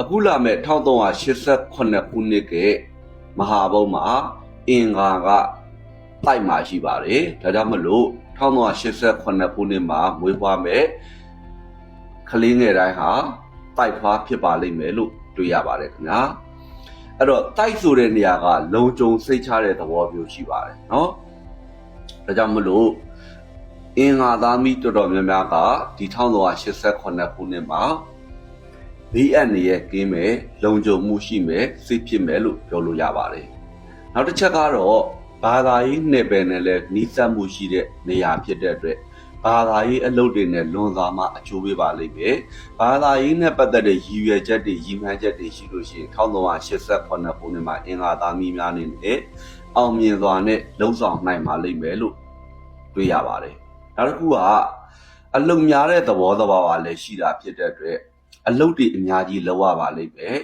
အခုလာမဲ့1388ခုနှစ်ကမဟာဘုံမှာအင်္ဂါကတိုက်မှာရှိပါတယ်ဒါကြောင့်မလို့1388ခုနှစ်မှာမွေးဖွားမဲ့ကလေးငယ်တိုင်းဟာတိုက်ဖွားဖြစ်ပါလိမ့်မယ်လို့တွေ့ရပါတယ်ခင်ဗျာအဲ့တော့တိုက်ဆိုတဲ့နေရာကလုံခြုံစိတ်ချတဲ့သဘောမျိုးရှိပါတယ်เนาะဒါကြောင့်မလို့အင်္ဂါသားမိတော်တော်များများကဒီ1388ခုနှစ်မှာ ဘေးအန္တရာယ်ကင်းမယ်လုံခြုံမှုရှိမယ်စိတ်ဖြစ်မယ်လို့ပြောလို့ရပါတယ်နောက်တစ်ချက်ကတော့ဘာသာရေးနယ်ပယ်နဲ့လည်းနှီးစပ်မှုရှိတဲ့နေရာဖြစ်တဲ့အတွက်ဘာသာရေးအလုပ်တွေနဲ့လွန်စွာမှအကျိုးပေးပါလိမ့်မယ်ဘာသာရေးနဲ့ပတ်သက်တဲ့ရည်ရွယ်ချက်တွေရည်မှန်းချက်တွေရှိလို့ရှိရင်1388ခုနှစ်မှာအင်္ဂါသားမိများနေနဲ့အောင်မြင်စွာနဲ့လှုပ်ဆောင်နိုင်ပါလိမ့်မယ်လို့တွေ့ရပါတယ်နောက်တစ်ခုကအလုံများတဲ့သဘောသဘာဝလည်းရှိတာဖြစ်တဲ့အတွက် အလုပ်တွေအများကြီးလုပ်ရပါလိမ့်မယ်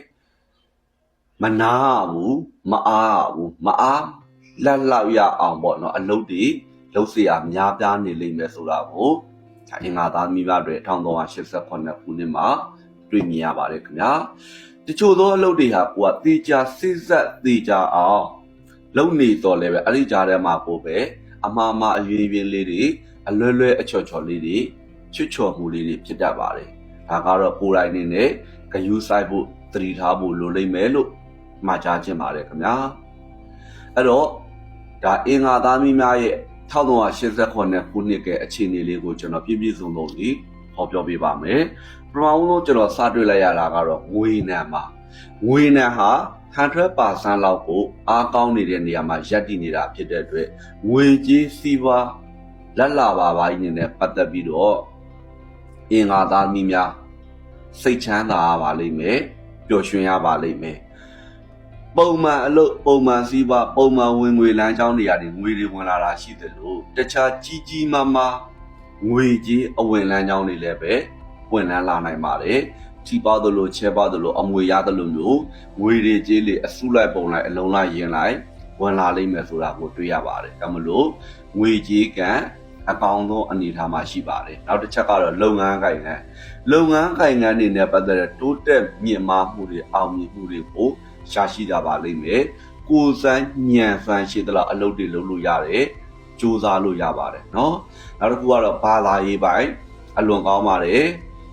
မနာဘူးမအားဘူးမအားလက်လောက်ရအောင်ပေါ့နော်အလုပ်တွေလုပ်เสียများပြားနေလိမ့်မယ်ဆိုတာကိုဒါအင်္ဂါသားမိဘတွေ1388ခုနှစ်မှာတွေ့မြင်ရပါတယ်ခင်ဗျာတချို့သောအလုပ်တွေဟာကိုကတေချာစစ်ဆက်တေချာအောင်လုပ်နေတော့လည်းပဲအဲ့ဒီကြားထဲမှာကိုပဲအမှားမှားအရွေးရွေးလေးတွေအလွဲလွဲအချော်ချော်လေးတွေချွတ်ချော်မှုလေးတွေဖြစ်တတ်ပါတယ် ဒါကတော့ကိုယ်တိုင်နေနဲ့ဂယူးဆိုင်ဖို့တတိထားဖို့လိုလိမ့်မယ်လို့မှာကြားခြင်းပါတယ်ခင်ဗျာအဲ့တော့ဒါအင်္ဂါသားမိများရဲ့1388ခုနှစ်ကအခြေအနေလေးကိုကျွန်တော်ပြည့်ပြည့်စုံစုံလေးဟောပြောပေးပါမယ်ပထမဆုံးကျွန်တော်စတွေ့လိုက်ရတာကတော့ငွေနံပါငွေနံဟာ100%လောက်ကိုအားကောင်းနေတဲ့နေရာမှာရပ်တည်နေတာဖြစ်တဲ့အတွက်ငွေကြေးစီးပွားလက်လာပါပါကြီးနေနဲ့ပတ်သက်ပြီးတော့ အင်္ဂါသားမိများစိတ်ချမ်းသာပါလိမ့်မယ်ပျော်ရွှင်ရပါလိမ့်မယ်ပုံမှန်အလုပ်ပုံမှန်စည်းပွားပုံမှန်ဝင်ငွေလမ်းကြောင်းတွေကနေငွေတွေဝင်လာတာရှိတယ်လို့တခြားကြီးကြီးမားမားငွေကြီးအဝင်လမ်းကြောင်းတွေလည်းပဲဝင်လန်းလာနိုင်ပါတယ်ထိပေါသလိုချဲပေါသလိုအမွေရသလိုမျိုးငွေတွေကြေးတွေအစုလိုက်ပုံလိုက်အလုံးလိုက်ရင်လိုက်ဝင်လာလိမ့်မယ်ဆိုတာကိုတွေ့ရပါတယ်ဒါမလို့ငွေကြေးက အကောင်းဆုံးအနေအထားမှာရှိပါတယ်နောက်တစ်ချက်ကတော့လုပ်ငန်းကိုင်ငန်းလုပ်ငန်းကိုင်ငန်းတွေနဲ့ပတ်သက်တဲ့တိုးတက်မြင့်မားမှုတွေအောင်မြင်မှုတွေကိုရှာရှိကြပါလိမ့်မယ်ကိုယ်စမ်းညံဖန်ရှိသလားအလုပ်တွေလုပ်လို့ရတယ်စူးစမ်းလို့ရပါတယ်เนาะနောက်တစ်ခုကတော့ဘာသာရေးပိုင်းအလွန်ကောင်းပါတယ်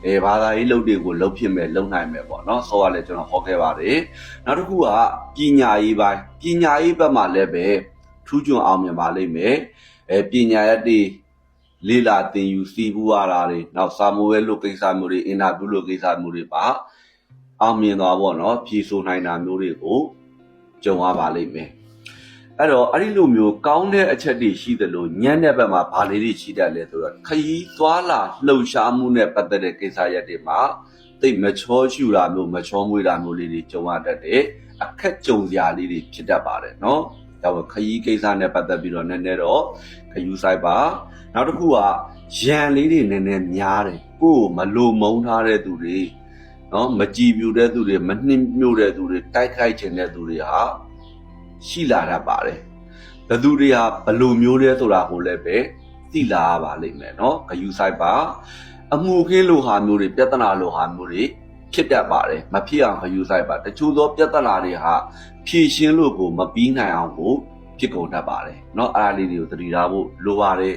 အဲဘာသာရေးလုပ်တွေကိုလုပ်ဖြစ်မယ်လုပ်နိုင်မယ်ပေါ့เนาะဆိုတော့လည်းကျွန်တော်ဟောခဲ့ပါတယ်နောက်တစ်ခုကပညာရေးပိုင်းပညာရေးဘက်မှာလည်းပဲထူးချွန်အောင်မြင်ပါလိမ့်မယ်အဲပညာရည် လေးလာတင်ယူစီးပူရတာတွေနောက်စာမိုးဝဲလို့ကိစ္စမျိုးတွေအင်တာဗျူးလို့ကိစ္စမျိုးတွေပါအောင်မြင်သွားပေါ့နော်ဖြေဆိုနိုင်တာမျိုးတွေကိုကြုံရပါလိမ့်မယ်အဲ့တော့အဲ့ဒီလိုမျိုးကောင်းတဲ့အချက်တွေရှိတယ်လို့ညံ့တဲ့ဘက်မှာဘာလေးတွေရှိတတ်လဲဆိုတော့ခရီးသွားလာလှုပ်ရှားမှုနဲ့ပတ်သက်တဲ့ကိစ္စရပ်တွေမှာတိတ်မချောရှူတာမျိုးမချောမွေးတာမျိုးလေးတွေကြုံရတတ်တယ်အခက်ကြုံစရာလေးတွေဖြစ်တတ်ပါတယ်နော် ဒါပေမဲ့ခရီးကိစ္စနဲ့ပတ်သက်ပြီးတော့နည်းနည်းတော့ခယူဆိုင်ပါနောက်တစ်ခုကရန်လေးတွေနည်းနည်းများတယ်ကိုယ်မလိုမုန်းထားတဲ့သူတွေနော်မကြည်ပြူတဲ့သူတွေမနှင်းမြို့တဲ့သူတွေတိုက်ခိုက်ခြင်းတဲ့သူတွေဟာရှိလာတတ်ပါတယ်ဘသူတွေဟာဘလိုမျိုးလဲဆိုတာကိုလည်းပဲသိလာရပါလိမ့်မယ်နော်ဂယူဆိုင်ပါအမှုခင်းလိုဟာမျိုးတွေပြဿနာလိုဟာမျိုးတွေ ဖြစ်တတ်ပါတယ်မဖြစ်အောင်ဂယူဆိုင်ပါတချို့သောပြဿနာတွေဟာဖြည့်ရှင်းလို့ကိုမပြီးနိုင်အောင်ကိုဖြစ်ကုန်တတ်ပါတယ်เนาะအားလေးတွေကိုသတိထားဖို့လိုပါတယ်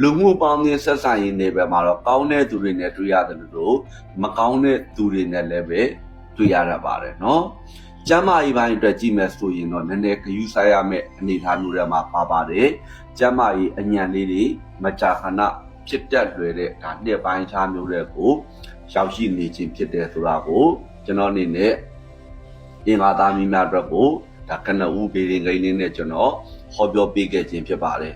လူမှုပေါင်းသင်းဆက်ဆံရေးနယ်ပယ်မှာတော့ကောင်းတဲ့သူတွေနဲ့တွေ့ရတယ်လို့မကောင်းတဲ့သူတွေနဲ့လည်းပဲတွေ့ရတတ်ပါတယ်เนาะကျမ်းမာရေးပိုင်းအတွက်ကြည့်မယ်ဆိုရင်တော့နည်းနည်းဂရုစိုက်ရမယ့်အနေအထားမျိုးတွေမှာပါပါတယ်ကျမ်းမာရေးအညံလေးတွေမကြာခဏဖြစ်တတ်လွယ်တဲ့ဒါနှစ်ပိုင်းခြားမျိုးတွေကို ရောက်ရှိနေခြင်းဖြစ်တယ်ဆိုတာကိုကျွန်တော်အနေနဲ့အင်္ဂါသားမိများအတွက်ကိုဒါကနဦးဘေးရင်ဂိမ်းလေးနဲ့ကျွန်တော်ဟောပြောပေးခဲ့ခြင်းဖြစ်ပါတယ်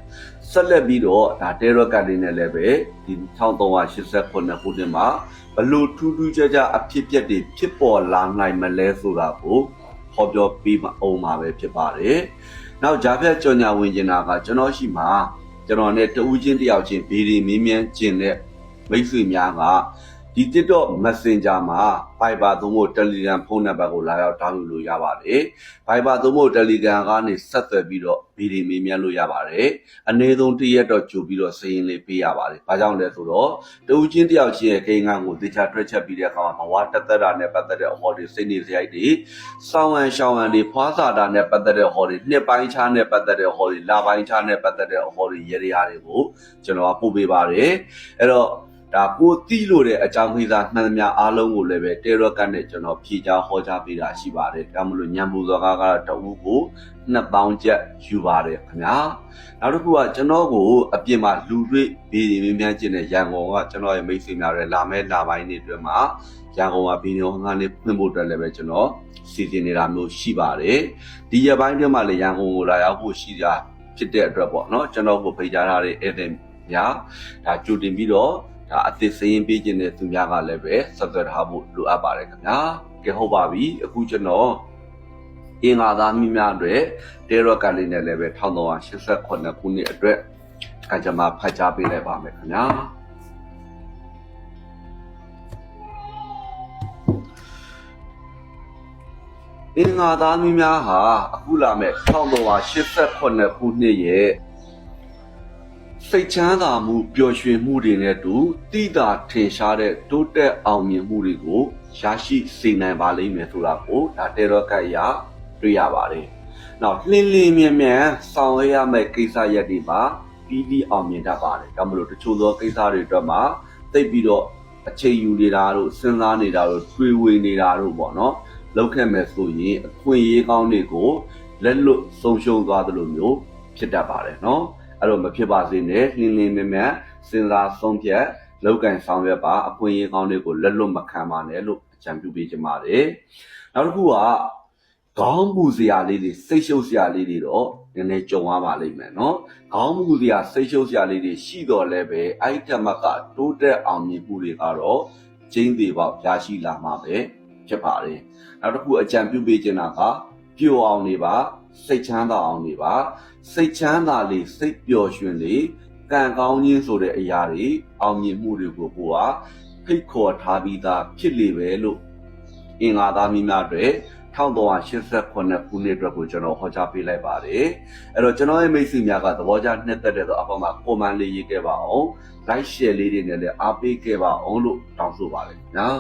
ဆက်လက်ပြီးတော့ဒါတဲရော့ကတ်လေးနဲ့လည်းပဲဒီ1389ခုနှစ်မှာဘလို့ထူးထူးခြားခြားအဖြစ်ပြက်တွေဖြစ်ပေါ်လာနိုင်မလဲဆိုတာကိုဟောပြောပေးမအောင်ပါပဲဖြစ်ပါတယ်နောက်ဂျာဖြတ်ကြော်ညာဝင်ကျင်တာကကျွန်တော်ရှိမှာကျွန်တော်နဲ့တဦးချင်းတယောက်ချင်းဘေးရင်မင်းမြန်းကျင်တဲ့မိတ်ဆွေများက ဒီ TikTok Messenger မှာ Viber သို့မဟုတ် Telegram ဖုန်းနံပါတ်ကိုလာရောက် download လုပ်ရပါတယ်။ Viber သို့မဟုတ် Telegram ကနေဆက်သွယ်ပြီးတော့ဗီဒီမေးမြန်းလို့ရပါတယ်။အနည်းဆုံးတစ်ရက်တော့ကြိုပြီးတော့စာရင်းလေးပေးရပါတယ်။ဘာကြောင့်လဲဆိုတော့တဦးချင်းတစ်ယောက်ချင်းရဲ့ကိန်းဂန်းကိုတေချာတွက်ချက်ပြီးတဲ့အခါမှာဘဝတက်သက်တာနဲ့ပတ်သက်တဲ့အဟော်တွေစိတ်နေစရိုက်တွေစောင်းဝမ်ရှောင်းဝမ်တွေဖွားစာတာနဲ့ပတ်သက်တဲ့အဟော်တွေနှစ်ပိုင်းခြားနဲ့ပတ်သက်တဲ့အဟော်တွေလပိုင်းခြားနဲ့ပတ်သက်တဲ့အဟော်တွေရေရာတွေကိုကျွန်တော်ကပို့ပေးပါတယ်။အဲ့တော့ ဒါကိုတိလို့တဲ့အကြောင်းကိစ္စမှန်သမျှအားလုံးကိုလည်းပဲတေရော့ကတ်နဲ့ကျွန်တော်ဖြေချဟောကြားပေးတာရှိပါတယ်။ဒါမှမဟုတ်ညံပူစောကားကတော့တအူးကို2000ကျပ်ယူပါတယ်ခင်ဗျာ။နောက်တစ်ခုကကျွန်တော်ကိုအပြင်မှာလူတွေ့ဗီဒီယိုမြန်းကျင်တဲ့ရန်ကုန်ကကျွန်တော်ရဲ့မိတ်ဆွေများတွေလာမဲ့လာပိုင်းတွေအတွက်မှာရန်ကုန်မှာဗီဒီယိုငါးလေးဖွင့်ဖို့အတွက်လည်းပဲကျွန်တော်စီစဉ်နေတာမျိုးရှိပါတယ်။ဒီရက်ပိုင်းတွေမှာလည်းရန်ကုန်ကိုလာရောက်ဖို့ရှိတာဖြစ်တဲ့အတွက်ပေါ့နော်ကျွန်တော်ကိုဖိတ်ကြားထားတဲ့ဧည့်သည်များဒါကြိုတင်ပြီးတော့ ဒါအသစ်စရင်ပေးခြင်းတဲ့သူများကလည်းပဲဆက်သွယ်ထားဖို့လိုအပ်ပါတယ်ခင်ဗျာကဲဟုတ်ပါပြီအခုကျွန်တော်အင်္ဂါသားမိများအတွက်တေရော့ကလေးနဲ့လည်းပဲ1388ခုနှစ်အတွက်ကကြမှာဖတ်ကြားပေးလိုက်ပါမယ်ခင်ဗျာအင်္ဂါသားမိများဟာအခုလာမဲ့1388ခုနှစ်ရဲ့ စိတ်ချမ်းသာမှုပျော်ရွှင်မှုတွေနဲ့တူတိတာထင်ရှားတဲ့တိုးတက်အောင်မြင်မှုတွေကိုရရှိစေနိုင်ပါလိမ့်မယ်ဆိုတာကိုဒါတေရော့ကတ်ရတွေ့ရပါတယ်။နောက်လှင်းလင်းမြန်မြန်ဆောင်ရွက်ရမယ့်ကိစ္စရပ်တွေပါပြီးပြီးအောင်မြင်တတ်ပါတယ်။ဒါမလို့တချို့သောကိစ္စတွေအတွက်မှာတိတ်ပြီးတော့အချိန်ယူနေတာတို့စဉ်းစားနေတာတို့တွေးဝေနေတာတို့ပေါ့နော်။လောက်ခဲ့မယ်ဆိုရင်အခွင့်အရေးကောင်းတွေကိုလက်လွတ်ဆုံးရှုံးသွားသလိုမျိုးဖြစ်တတ်ပါတယ်နော်။ အဲ့တော့မဖြစ်ပါစေနဲ့လင်းလင်းမြမြစဉ်းစားဆုံးဖြတ်လောက်ကန်ဆောင်ရွက်ပါအခွင့်အရေးကောင်းတွေကိုလက်လွတ်မခံပါနဲ့လို့အကြံပြုပေးချင်ပါတယ်နောက်တစ်ခုကခေါင်းပူစရာလေးတွေစိတ်ရှုပ်စရာလေးတွေတော့နည်းနည်းကြုံရပါလိမ့်မယ်နော်ခေါင်းပူစရာစိတ်ရှုပ်စရာလေးတွေရှိတော့လည်းပဲအဲ့ဒီမကတိုးတက်အောင်မြင်မှုတွေကတော့ကျင်းသေးပေါက်ရရှိလာမှာပဲဖြစ်ပါတယ်နောက်တစ်ခုအကြံပြုပေးချင်တာကပျော်အောင်နေပါ စိတ်ချမ်းသာအောင်နေပါစိတ်ချမ်းသာလေးစိတ်ပျော်ရွှင်လေးကံကောင်းခြင်းဆိုတဲ့အရာတွေအောင်မြင်မှုတွေကိုကိုကဖိတ်ခေါ်ထားပြီးသားဖြစ်လေပဲလို့အင်္ဂါသားမိများတွေ1388ခုနှစ်အတွက်ကိုကျွန်တော်ဟောကြားပေးလိုက်ပါတယ်အဲ့တော့ကျွန်တော်ရဲ့မိတ်ဆွေများကသဘောကျနှစ်သက်တဲ့ဆိုအပေါ်မှာ comment လေးရေးခဲ့ပါအောင် like share လေးတွေနဲ့လည်းအားပေးခဲ့ပါအောင်လို့တောင်းဆိုပါတယ်နော်